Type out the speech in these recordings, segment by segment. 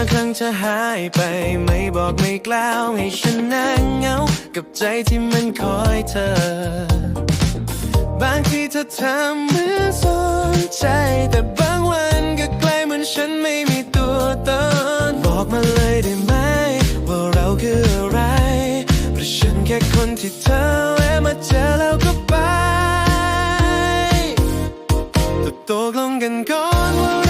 างครั้งเธอหายไปไม่บอกไม่กล่าวให้ฉันนั่งเหงา กับใจที่มันคอยเธอ บางทีเธอทำเหมือนสนใจ แต่บางวันก็ใกล้เหมือนฉันไม่มีตัวตน บอกมาเลยได้ไหม ว่าเราคืออะไรเพราะฉันแค่คนที่เธอแวะมาเจอแล้วก็ไปตกลงกันก่อนว่า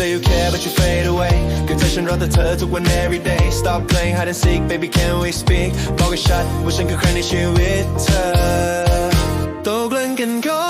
say you care, but you fade away. Confession, rather turn to win every day. Stop playing hide and seek, baby, can we speak? Focus shot, wishing could crush you with her. Don't blink and go.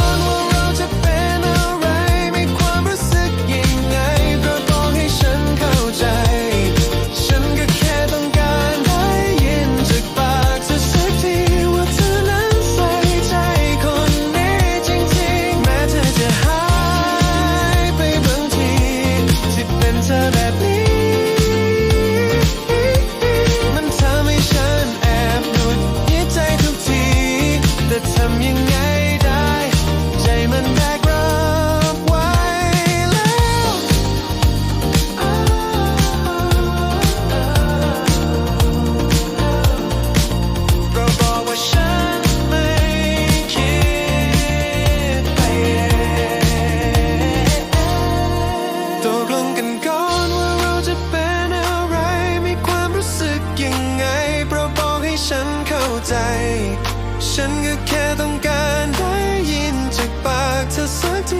ใจ ฉันก็แค่ต้องการได้ยินจากปากเธอสักที